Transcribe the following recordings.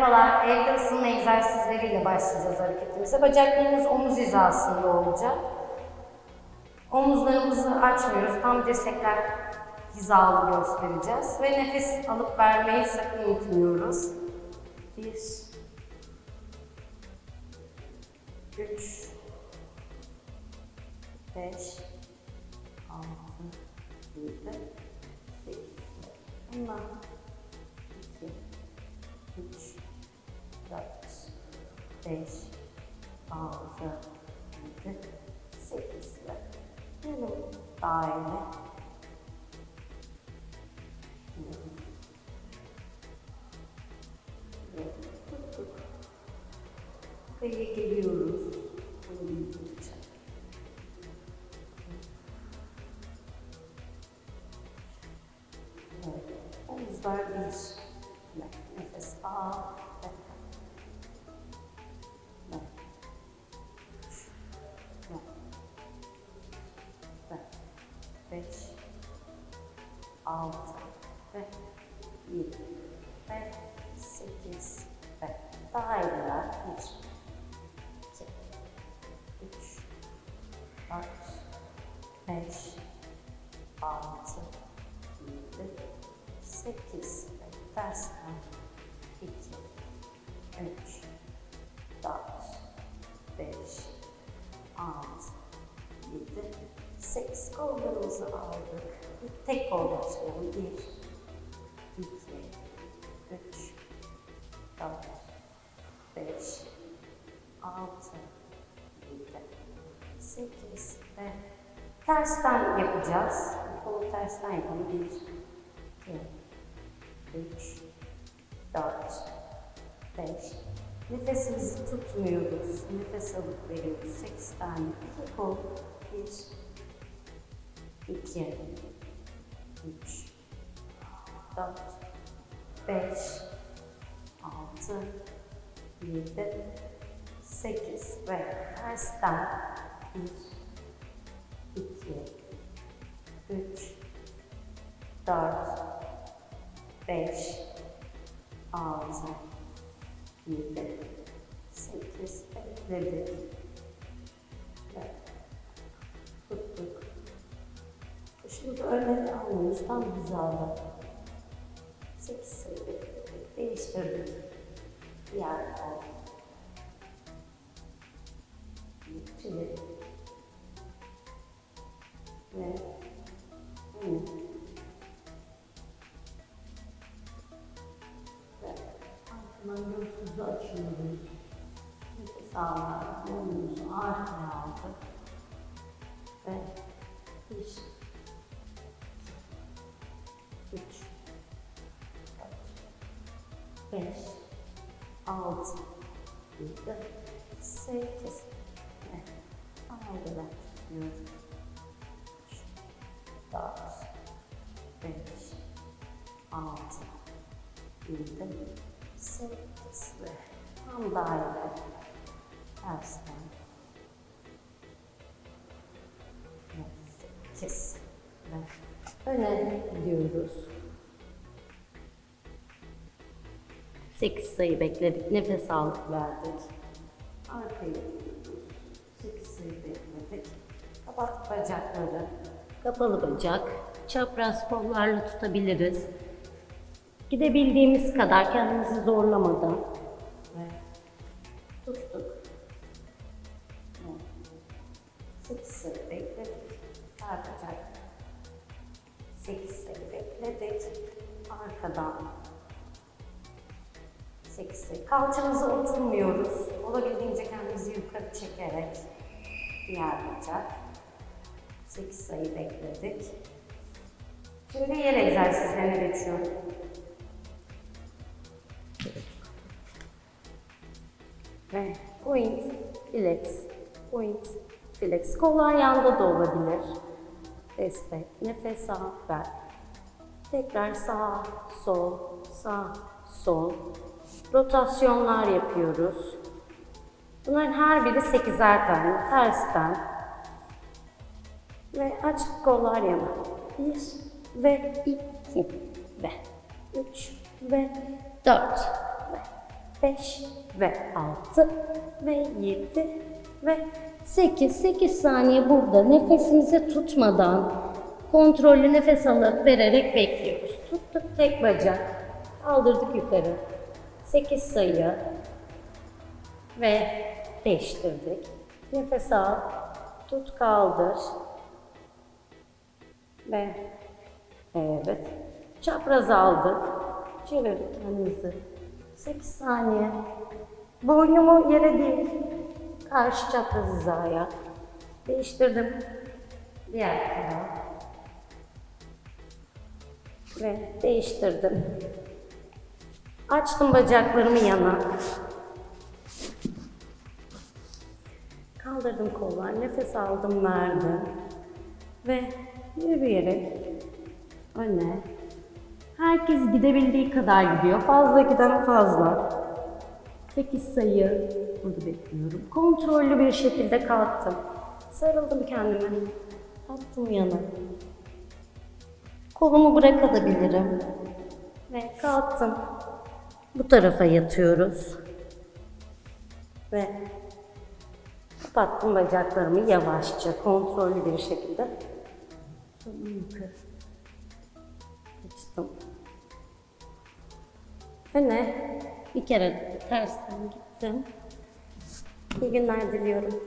Merhabalar, evde ısınma egzersizleriyle başlayacağız hareketimize. Bacaklarımız omuz hizasında olacak. Omuzlarımızı açmıyoruz, tam dirsekler hizalı göstereceğiz. Ve nefes alıp vermeyi sakın unutmuyoruz. Bir, üç, beş, altı, yedi, sekiz. Bunlar beş, altı, yedi, sekiz ve yine daire. Ve tuttuk. Buraya geliyoruz. Ve daireler bir, iki, üç, dört, beş, altı, yedi, sekiz tersten iki, üç, dört, beş, altı, yedi, sekiz kollarımızı aldık. Tek kol başlayalım. Bir, 8, evet. Tersten yapacağız. Kolu tersten yapalım. 1, 2, 3, 4, 5. Nefesimizi tutmuyoruz. Nefes alıp veriyoruz. 8 tane. 2 kol. 1, 2, 3, 4, 5, 6, 7, 8 ve tersten bir, iki, üç, dört, beş, altı, yedi, sekiz. Ve tuttuk. Şimdi önleri almıyoruz, tam hizada. Sekiz sayı değiştirdik. Diğer kol. 3 5 6 7 8 ve aldılar diyoruz. 4 5 6 7 8 ve tam daire 8 sayı bekledik. Nefes aldık verdik. Gidiyoruz. 8 sayı bekledik. Kapattık bacakları. Kapalı bacak. Çapraz kollarla tutabiliriz. Gidebildiğimiz kadar kendimizi zorlamadan. Ve tuttuk. Evet. 8 sayı bekledik. Artacak. 8 sayı bekledik. Arkadan 8 sayı. Kalçamıza oturmuyoruz. Olabildiğince kendimizi yukarı çekerek diğer bacak. 8 sayı bekledik. Şimdi yer egzersizlerine geçiyorum. Ve point, flex, point, flex. Kollar yanda da olabilir. Destek, nefes al, ver. Tekrar sağ, sol, sağ, sol. Rotasyonlar yapıyoruz. Bunların her biri 8'er tane. Tersten. Ve açık kollar yana. Bir ve iki ve üç ve dört ve 5 ve 6 ve 7 ve 8. 8 saniye burada nefesimizi tutmadan kontrollü nefes alıp vererek bekliyoruz. Tuttuk tek bacak. Kaldırdık yukarı. 8 sayı ve değiştirdik. Nefes al. Tut kaldır. Ve evet. Çapraz aldık. Çevirdik kendimizi. 8 saniye. Boynumu yere değil. Karşı çapraz hizaya. Değiştirdim. Diğer tarafa. Ve değiştirdim. Açtım bacaklarımı yana. Kaldırdım kollar, nefes aldım, verdim. Ve yürüyerek öne. Herkes gidebildiği kadar gidiyor. Fazla giden fazla. 8 sayı burada bekliyorum. Kontrollü bir şekilde kalktım. Sarıldım kendime. Attım yana. Kolumu bırakabilirim. Ve kalktım. Bu tarafa yatıyoruz. Ve kapattım bacaklarımı yavaşça, kontrollü bir şekilde. Yukarı. Açtım. Öne bir kere tersten gittim. İyi günler diliyorum.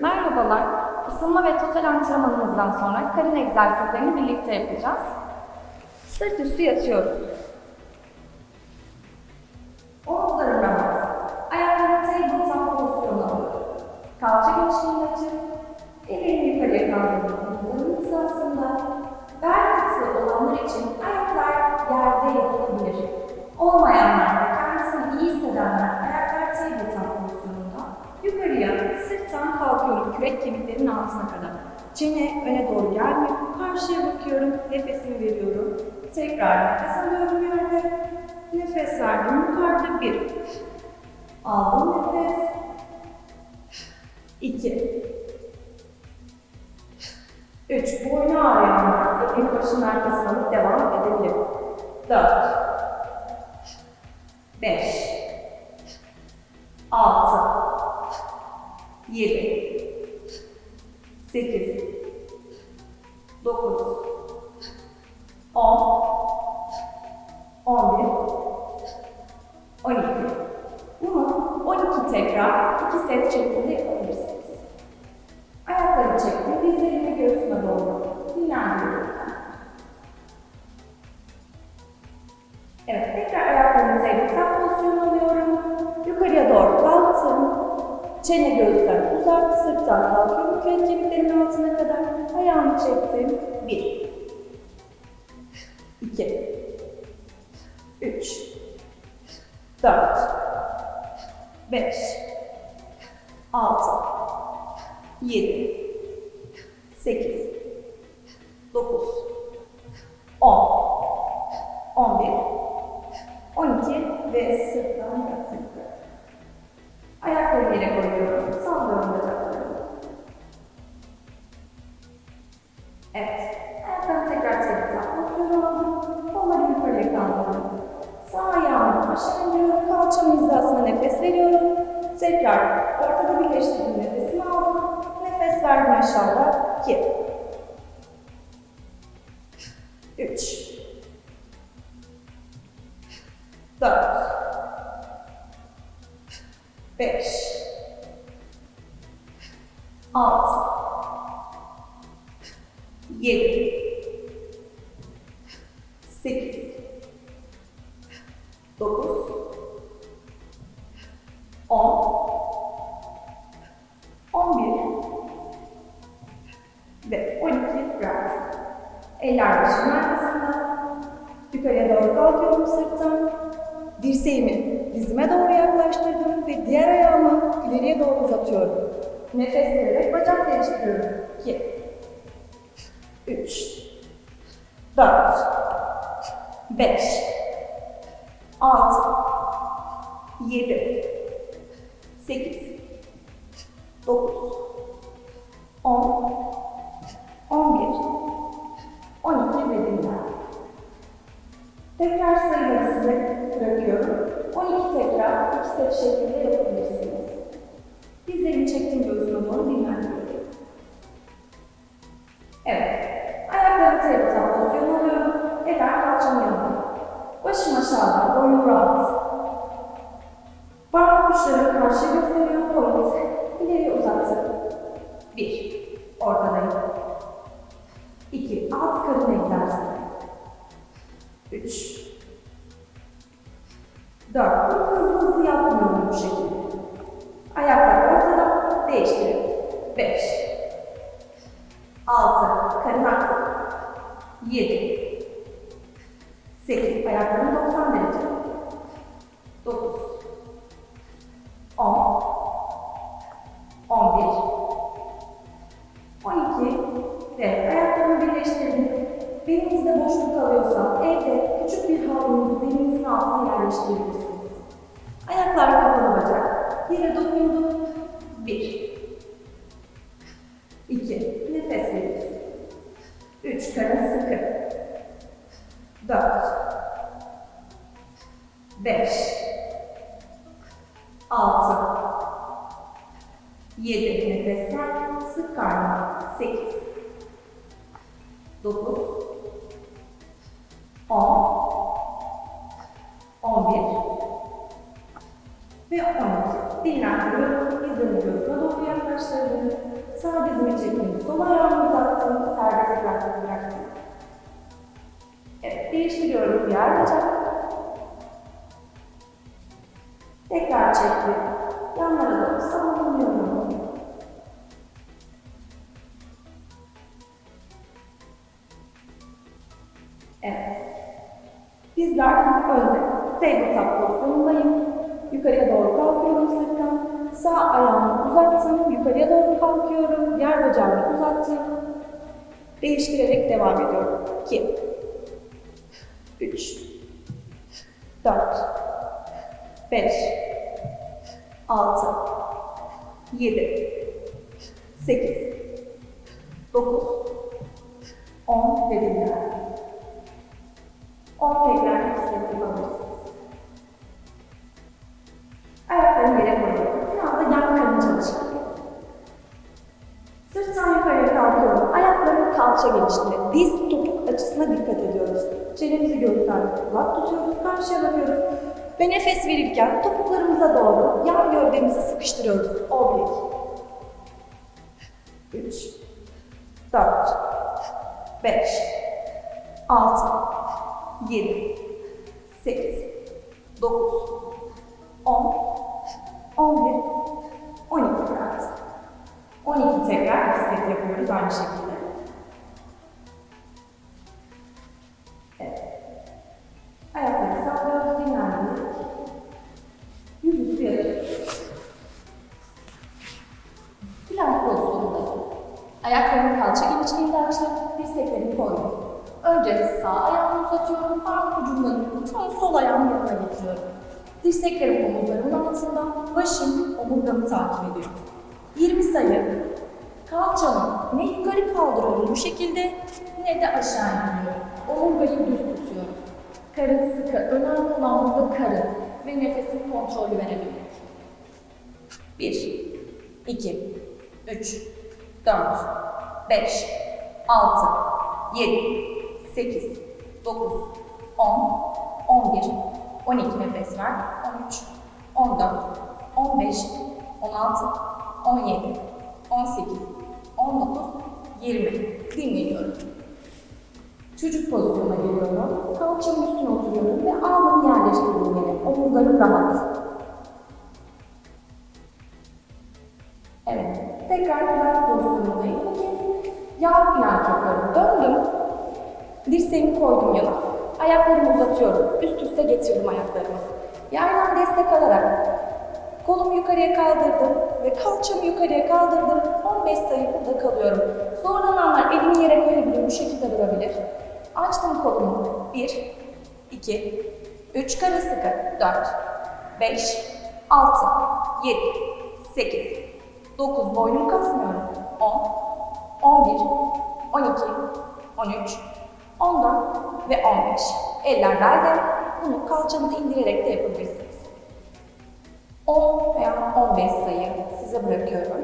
Merhabalar. Isınma ve total antrenmanımızdan sonra karın egzersizlerini birlikte yapacağız. Sırt üstü yatıyoruz. Omuzların hizasında. Bel kısmı olanlar için ayaklar yerde yapılabilir. Olmayanlar ve kendisini iyi hissedenler ayaklar table top pozisyonunda. Yukarıya sırttan kalkıyorum kürek kemiklerin altına kadar. Çene öne doğru gelmiyor. Karşıya bakıyorum. Nefesimi veriyorum. Tekrar nefes alıyorum yerde. Nefes verdim. Yukarıda bir. Aldım nefes. İki. Üç. Boynu ağrıyanlar. Elini başının arkasına alıp devam edebilir. Dört. Beş. Altı. 7 8 9 10 11 12 Bunu 12 tekrar 2 set şeklinde yapabilirsiniz. Ayakları çektim, dizlerimi göğsüme doğru dinlendiriyorum. Evet, tekrar ayaklarımı zeybekten pozisyon alıyorum. Yukarıya doğru kalktım. Çene göğüsten uzak, sırttan kalkıyorum. Kürek kemiklerimin altına kadar ayağımı çektim. Bir. iki, Üç. Dört. Beş. Altı. Yedi. Sekiz. Dokuz. On. On bir. On iki ve sırttan yattım. Ayakları yere koyuyorum. Sallıyorum bacaklarımı. Evet. Ayaklarımı tekrar. Pozisyonu aldım. Kolları yukarıya kaldırdım. Sağ ayağımı aşağı indiriyorum. Kalçamın hizasına nefes veriyorum. Tekrar ortada birleştirdim nefesimi aldım. Nefes verdim aşağıda. 2 9 10 11 ve 12 rahat. Eller başımın arkasında. Yukarıya doğru kalkıyorum sırttan. Dirseğimi dizime doğru yaklaştırdım ve diğer ayağımı ileriye doğru uzatıyorum. Nefes vererek bacak geliştiriyorum. 2 3 4 5 10, 11, 12 ve. Tekrar sayıları size bırakıyorum. 12 tekrar, 2 set şeklinde Dört. Bunu hızlı hızlı yapmıyorum 2. Nefes verir. 3. Karın sıkı. 4. 5. 6. 7. Nefesler. Sık karnı. 8. 9. 10. 11 ve 12. Dinlendirip izin videosuna doğru yaklaştırdım. Sağ dizimi çektim. Sol ayağımı uzattım. Serbest bıraktım. bıraktım. Evet, değiştiriyorum diğer bacak. Tekrar çektim. Yanlara doğru sallanıyorum. Evet. Dizler önde. Tabletop pozisyonundayım. Yukarıya doğru kalkıyorum sırttan. Sağ ayağımı uzattım. Yukarıya doğru kalkıyorum. Diğer bacağımı uzattım. Değiştirerek devam ediyorum. 2 3 4 5 6 7 8 9 10 ve dinler. 10 tekrar Ve nefes verirken topuklarımıza doğru yan gövdemizi sıkıştırıyoruz. Oblik. 3 4 5 6 7 8 9 10 11 12 bıraktım. 12 tekrar set yapıyoruz aynı şekilde. Omurgamı takip ediyor. 20 sayı kalçamı ne yukarı kaldırıyorum bu şekilde ne de aşağı indiriyorum. Omurgayı düz tutuyorum. Karın sıkı, önemli olan burada karın ve nefesin kontrolü verebilmek. 1, 2, 3, 4, 5, 6, 7, 8, 9, 10, 11, 12 nefes ver, 13, 14, 15, 16, 17, 18, 19, 20. Dinleniyorum. Çocuk pozisyona geliyorum. Kalçamın üstüne oturuyorum ve alnımı yerleştirdiğim yere. Omuzlarım rahat. Evet. Tekrar plank pozisyonundayım. Bu kez yan plank. Döndüm. Dirseğimi koydum yana. Ayaklarımı uzatıyorum. Üst üste getirdim ayaklarımı. Yerden destek alarak kolumu yukarıya kaldırdım ve kalçamı yukarıya kaldırdım. 15 sayı burada kalıyorum. Zorlananlar elini yere koyabilir, bu şekilde durabilir. Açtım kolumu. 1, 2, 3 karın sıkı. 4, 5, 6, 7, 8, 9 boynumu kasmıyorum. 10, 11, 12, 13, 14 ve 15. Eller belde. Bunu kalçanızı indirerek de yapabilirsiniz. 10 veya 15 sayı size bırakıyorum.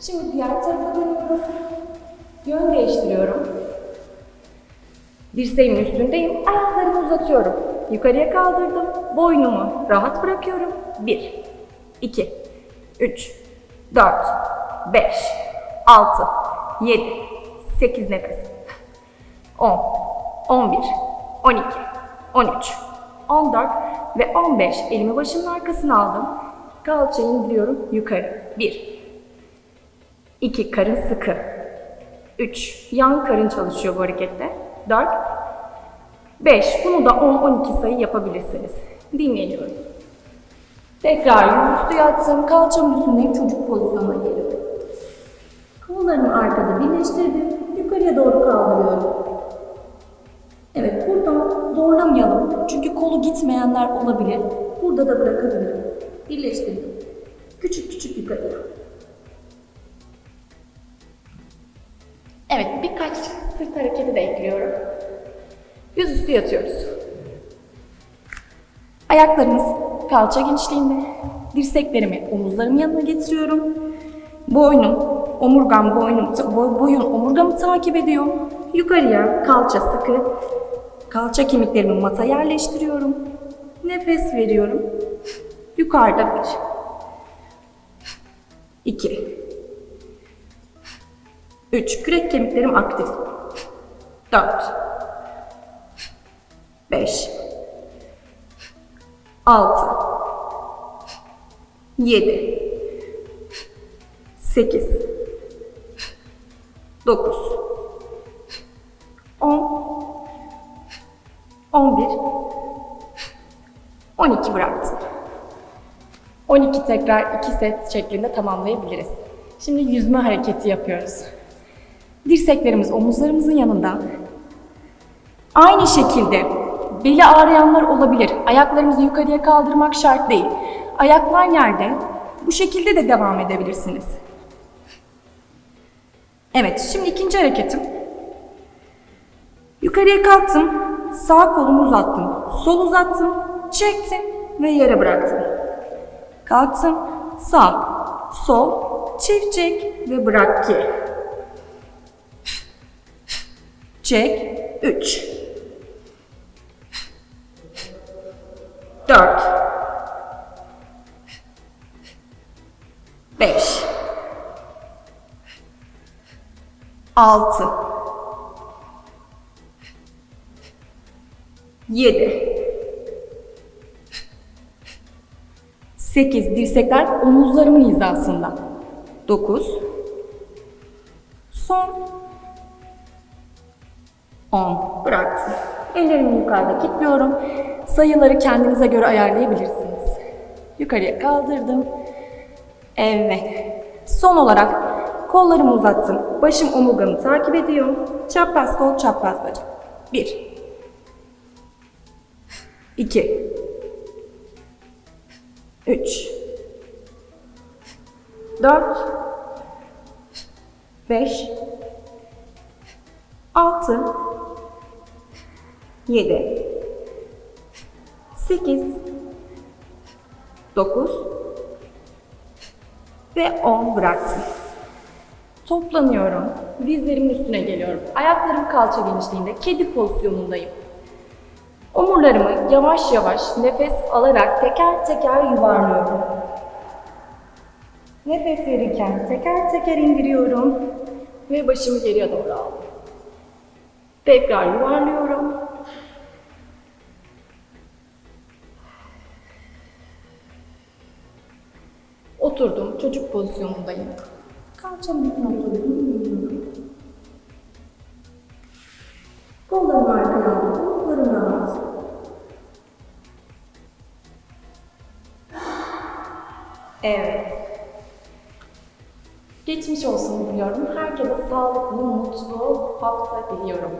Şimdi diğer tarafa dönüyorum. Yön değiştiriyorum. Dirseğimin üstündeyim. Ayaklarımı uzatıyorum. Yukarıya kaldırdım. Boynumu rahat bırakıyorum. 1, 2, 3, 4, 5, 6, 7, 8 nefes. 10, 11, 12, 13, 14 ve 15 elimi başımın arkasına aldım. Kalçayı indiriyorum yukarı. 1, 2 karın sıkı. 3 yan karın çalışıyor bu harekette. 4, 5 bunu da 10-12 sayı yapabilirsiniz. Dinleniyorum. Tekrar yüzüstü yattım. Kalçamın üstündeyim. Çocuk pozisyonuna geliyorum. Kollarımı arkada birleştirdim. Yukarıya doğru kaldırıyorum. Evet, buradan zorlamayalım. Çünkü kolu gitmeyenler olabilir. Burada da bırakabilirim. Birleştirdim. Küçük küçük yukarıya. Evet, birkaç sırt hareketi de ekliyorum. Yüzüstü yatıyoruz. Ayaklarımız kalça genişliğinde. Dirseklerimi omuzlarımın yanına getiriyorum. Boynum, omurgam boynum, boy- boyun omurgamı takip ediyor. Yukarıya kalça sıkı. Kalça kemiklerimi mata yerleştiriyorum. Nefes veriyorum. Yukarıda bir. İki. Üç. Kürek kemiklerim aktif. Dört. Beş. Altı. Yedi. Sekiz. Dokuz. 11, 12 bıraktım. 12 tekrar 2 set şeklinde tamamlayabiliriz. Şimdi yüzme hareketi yapıyoruz. Dirseklerimiz omuzlarımızın yanında. Aynı şekilde beli ağrıyanlar olabilir. Ayaklarımızı yukarıya kaldırmak şart değil. Ayaklar yerde. Bu şekilde de devam edebilirsiniz. Evet, şimdi ikinci hareketim. Yukarıya kalktım. Sağ kolumu uzattım. Sol uzattım. Çektim ve yere bıraktım. Kalktım. Sağ, sol, çift çek ve bırak ki. Çek. 3 4 5 6 7 8 dirsekler omuzlarımın hizasında. 9 Son 10. Bıraktım. Ellerimi yukarıda kilitliyorum. Sayıları kendinize göre ayarlayabilirsiniz. Yukarıya kaldırdım. Evet. Son olarak kollarımı uzattım. Başım omurgamı takip ediyor. Çapraz kol, çapraz bacak. 1 2 3 4 5 6 7 8 9 ve 10 bıraktım. Toplanıyorum. Dizlerimin üstüne geliyorum. Ayaklarım kalça genişliğinde kedi pozisyonundayım. Omurlarımı yavaş yavaş nefes alarak teker teker yuvarlıyorum. Nefes verirken teker teker indiriyorum ve başımı geriye doğru aldım. Tekrar yuvarlıyorum. Oturdum, çocuk pozisyonundayım. Kalçamın üstüne oturdum. Kollarımı arkaya aldım, omuzlarım rahat. Evet. Geçmiş olsun diliyorum. Herkese sağlıklı, mutlu hafta diliyorum.